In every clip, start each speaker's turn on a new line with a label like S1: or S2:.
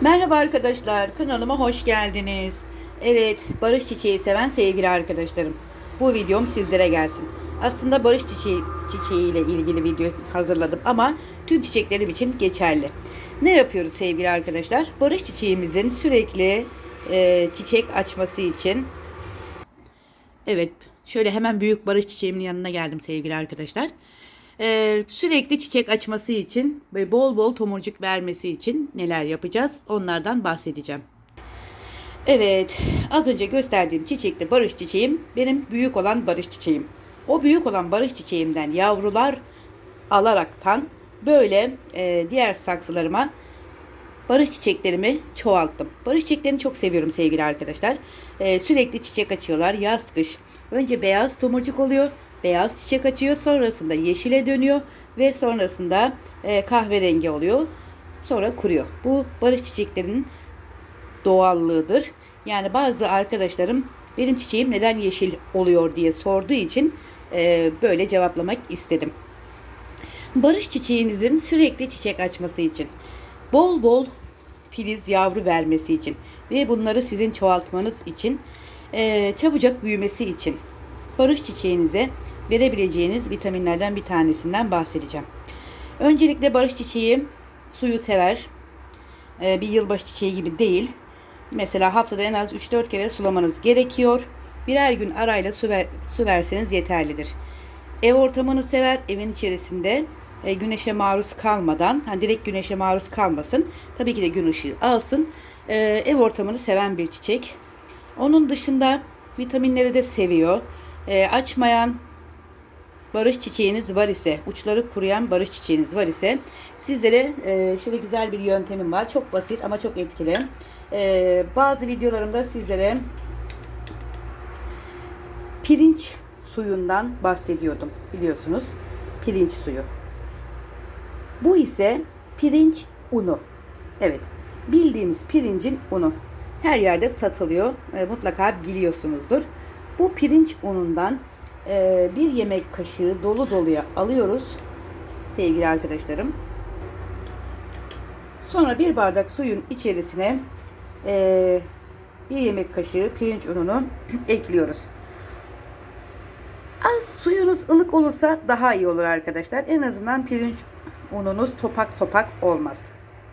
S1: Merhaba arkadaşlar, kanalıma hoş geldiniz. Evet, barış çiçeği seven sevgili arkadaşlarım. Bu videom sizlere gelsin. Aslında barış çiçeği, çiçeği ile ilgili video hazırladım ama tüm çiçeklerim için geçerli. Ne yapıyoruz sevgili arkadaşlar? Barış çiçeğimizin sürekli e, çiçek açması için Evet, şöyle hemen büyük barış çiçeğimin yanına geldim sevgili arkadaşlar. Ee, sürekli çiçek açması için ve bol bol tomurcuk vermesi için neler yapacağız? Onlardan bahsedeceğim. Evet, az önce gösterdiğim çiçekte barış çiçeğim benim büyük olan barış çiçeğim. O büyük olan barış çiçeğimden yavrular alaraktan böyle e, diğer saksılarıma barış çiçeklerimi çoğalttım. Barış çiçeklerini çok seviyorum sevgili arkadaşlar. Ee, sürekli çiçek açıyorlar yaz kış. Önce beyaz tomurcuk oluyor. Beyaz çiçek açıyor. Sonrasında yeşile dönüyor. Ve sonrasında e, kahverengi oluyor. Sonra kuruyor. Bu barış çiçeklerinin doğallığıdır. Yani bazı arkadaşlarım benim çiçeğim neden yeşil oluyor diye sorduğu için e, böyle cevaplamak istedim. Barış çiçeğinizin sürekli çiçek açması için, bol bol filiz yavru vermesi için ve bunları sizin çoğaltmanız için, e, çabucak büyümesi için barış çiçeğinize verebileceğiniz vitaminlerden bir tanesinden bahsedeceğim. Öncelikle barış çiçeği suyu sever. E, bir yılbaşı çiçeği gibi değil. Mesela haftada en az 3-4 kere sulamanız gerekiyor. Birer gün arayla su, ver, su verseniz yeterlidir. Ev ortamını sever. Evin içerisinde e, güneşe maruz kalmadan, hani direkt güneşe maruz kalmasın. Tabii ki de gün ışığı alsın. E, ev ortamını seven bir çiçek. Onun dışında vitaminleri de seviyor. E, açmayan barış çiçeğiniz var ise, uçları kuruyan barış çiçeğiniz var ise sizlere e, şöyle güzel bir yöntemim var. Çok basit ama çok etkili. E, bazı videolarımda sizlere pirinç suyundan bahsediyordum biliyorsunuz. Pirinç suyu. Bu ise pirinç unu. Evet. Bildiğimiz pirincin unu. Her yerde satılıyor. E, mutlaka biliyorsunuzdur. Bu pirinç unundan e, bir yemek kaşığı dolu doluya alıyoruz. Sevgili arkadaşlarım. Sonra bir bardak suyun içerisine e, bir yemek kaşığı pirinç ununu ekliyoruz. Az suyunuz ılık olursa daha iyi olur arkadaşlar. En azından pirinç ununuz topak topak olmaz.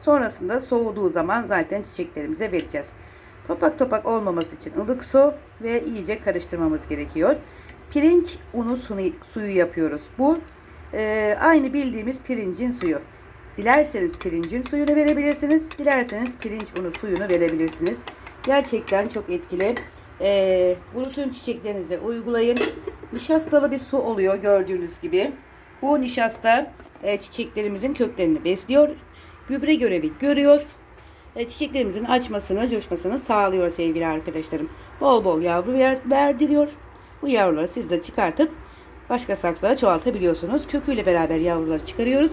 S1: Sonrasında soğuduğu zaman zaten çiçeklerimize vereceğiz. Topak topak olmaması için ılık su ve iyice karıştırmamız gerekiyor. Pirinç unu suyu yapıyoruz. Bu e, aynı bildiğimiz pirincin suyu. Dilerseniz pirincin suyunu verebilirsiniz. Dilerseniz pirinç unu suyunu verebilirsiniz. Gerçekten çok etkili. E, bunu tüm çiçeklerinize uygulayın. Nişastalı bir su oluyor gördüğünüz gibi. Bu nişasta e, çiçeklerimizin köklerini besliyor. Gübre görevi görüyor. E, çiçeklerimizin açmasını, coşmasını sağlıyor sevgili arkadaşlarım. Bol bol yavru ver, verdiriyor. Bu yavruları siz de çıkartıp başka saksılara çoğaltabiliyorsunuz. Köküyle beraber yavruları çıkarıyoruz.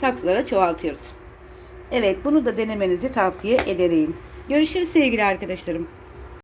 S1: Saksılara çoğaltıyoruz. Evet bunu da denemenizi tavsiye ederim. Görüşürüz sevgili arkadaşlarım.